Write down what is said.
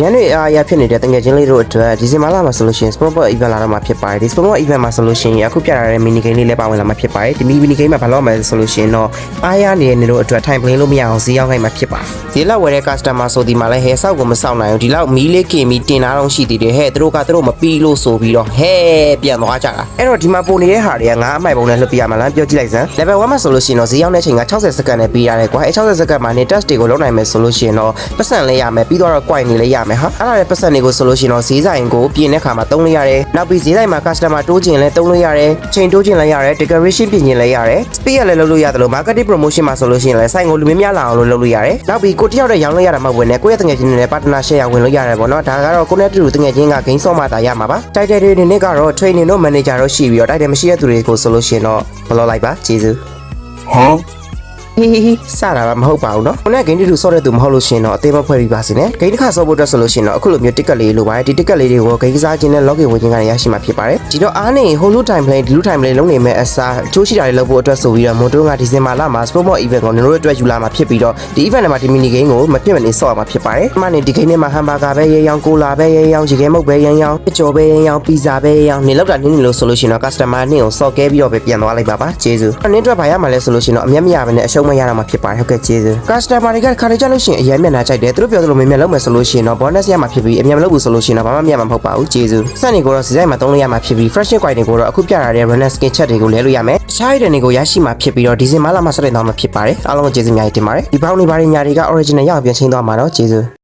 ရန်တွေအားရဖြစ်နေတဲ့တငယ်ချင်းလေးတို့အတွက်ဒီဇင်ဘာလမှာဆိုလို့ရှိရင် Sport Ball Event လာတော့မှာဖြစ်ပါတယ်ဒီ Sport Ball Event မှာဆိုလို့ရှိရင်အခုပြရတဲ့ mini game လေးလည်းပါဝင်လာမှာဖြစ်ပါတယ်ဒီ mini game မှာဘာလို့မလဲဆိုလို့ရှိရင်တော့အားရနေတဲ့နေတို့အတွက် time play လို့မရအောင်ဈေးရောက်နိုင်မှာဖြစ်ပါတယ်ဒီလောက်ဝယ်တဲ့ customer ဆိုဒီမှာလည်းဟဲဆောက်ကိုမဆောက်နိုင်ဘူးဒီလောက်မီးလေးကင်ပြီးတင်တာတော့ရှိသေးတယ်ဟဲ့သူတို့ကသူတို့မပြီးလို့ဆိုပြီးတော့ဟဲပြန်သွားကြတာအဲ့တော့ဒီမှာပုံနေတဲ့ဟာတွေကငါအမိုက်ပုံနဲ့လှုပ်ပြရမှာလားပြောကြည့်လိုက်စမ်း level 1မှာဆိုလို့ရှိရင်တော့ဈေးရောက်တဲ့အချိန်က60စက္ကန့်နဲ့ပြီးရတယ်ကွာအဲ60စက္ကန့်မှာနေ test တွေကိုလုပ်နိုင်မယ်ဆိုလို့ရှိရင်တော့ပတ်စံလေးရမယ်ပြီးတော့ coin တွေလည်းရမယ်ဟာအဲ့ဒါလည်းပတ်စံတွေကိုဆိုလို့ရှိရင်တော့ဈေးဆိုင်ကိုပြင်တဲ့ခါမှာသုံးလို့ရတယ်နောက်ပြီးဈေးဆိုင်မှာ customer တိုးကျင်လည်းသုံးလို့ရတယ်ချိန်တိုးကျင်လည်းရတယ် decoration ပြင်ကျင်လည်းရတယ် speed ရလည်းလုပ်လို့ရတယ်လို့ marketing promotion မှာဆိုလို့ရှိရင်လည်းဆိုင်ကိုလူများများလာအောင်လို့လုပ်လို့ရတယ်နောက်ပြီးကိုတယောက်တည်းရောင်းလို့ရတာမဟုတ်ဘူးနဲ့ကိုယ့်ရဲ့တငယ်ချင်းတွေနဲ့ partner share ဝင်လို့ရတယ်ပေါ့နော်ဒါကတော့ကိုနဲ့တူတူတငယ်ချင်းက gain ဆော့မှသာရမှာပါ title တွေနဲ့ကတော့ training တို့ manager တို့ရှိပြီးတော့ title မရှိတဲ့သူတွေကိုဆိုလို့ရှိရင်တော့ follow လိုက်ပါကျေးဇူး Huh? ဟေးဟေးဟေးစတာပါမဟုတ်ပါဘူးနော်ခုနကဂိမ်းတူတူဆော့တဲ့သူမဟုတ်လို့ရှင်တော့အသေးပဲဖွဲ့ပြီးပါစီနဲ့ဂိမ်းတစ်ခါဆော့ဖို့အတွက်ဆိုလို့ရှင်တော့အခုလိုမျိုး ticket လေးလိုပါတယ်ဒီ ticket လေးတွေကိုဂိမ်းကစားခြင်းနဲ့ login ဝင်ခြင်းကနေရရှိမှာဖြစ်ပါတယ်ဒီတော့အားနေဟိုလူ time play ဒီလူ time play လုံးနေမဲ့အစားအချိုးရှိတာတွေလုပ်ဖို့အတွက်ဆိုပြီးတော့မွန်တိုးကဒီဇင်ဘာလမှာ sport mode event ကိုကျွန်တော်တို့အတွက်ယူလာမှာဖြစ်ပြီးတော့ဒီ event ထဲမှာဒီ mini game ကိုမပြတ်မနေဆော့ရမှာဖြစ်ပါတယ်အမှန်နဲ့ဒီ game ထဲမှာ hamburger ပဲရဲရောင် cola ပဲရဲရောင်ရေခဲမုတ်ပဲရဲရောင်ကြော်ပဲရဲရောင် pizza ပဲရဲရောင်နေလောက်တာနင်းနေလို့ဆိုလို့ရှင်တော့ customer နင်းကိုဆော့ကဲပြီးတော့ပဲပြန်သွားလိုက်ပါပါကျေးဇူးအနင်းအတွက်ဘာရမှာလဲဆိုလို့ရှင်တော့အမျက်မရဘဲနဲ့အရှုံးမရတော့မှာဖြစ်ပါတယ်ဟုတ်ကဲ့ကျေးဇူး customer တွေကခါလေးကြလို့ရှရင်အရင်မျက်နှာကြိုက်တယ်သူတို့ပြောသလိုမြင်မြင်လုပ်မယ်ဆိုလို့ရှရင်တော့ bonus ရမှာဖြစ်ပြီးအမြန်မလုပ်ဘူးဆိုလို့ရှရင်တော့ဘာမှမရမှာမဟုတ်ပါဘူးကျေးဇူးစက်နေကိုတော့စီဆိုင်မှာသုံးလို့ရမှာဖြစ်ပြီး fresh coin တွေကိုတော့အခုပြရတဲ့ runner skin chat တွေကိုလဲလို့ရမယ်အခြားရတဲ့တွေကိုရရှိမှာဖြစ်ပြီးတော့ဒီဇင်ဘာလမှာဆက်လက်သွားမှာဖြစ်ပါတယ်အားလုံးကိုကျေးဇူးအများကြီးတင်ပါတယ်ဒီပေါင်းနေပါတဲ့ညာတွေက original ရအောင်ပြန်ချင်းသွားမှာတော့ကျေးဇူး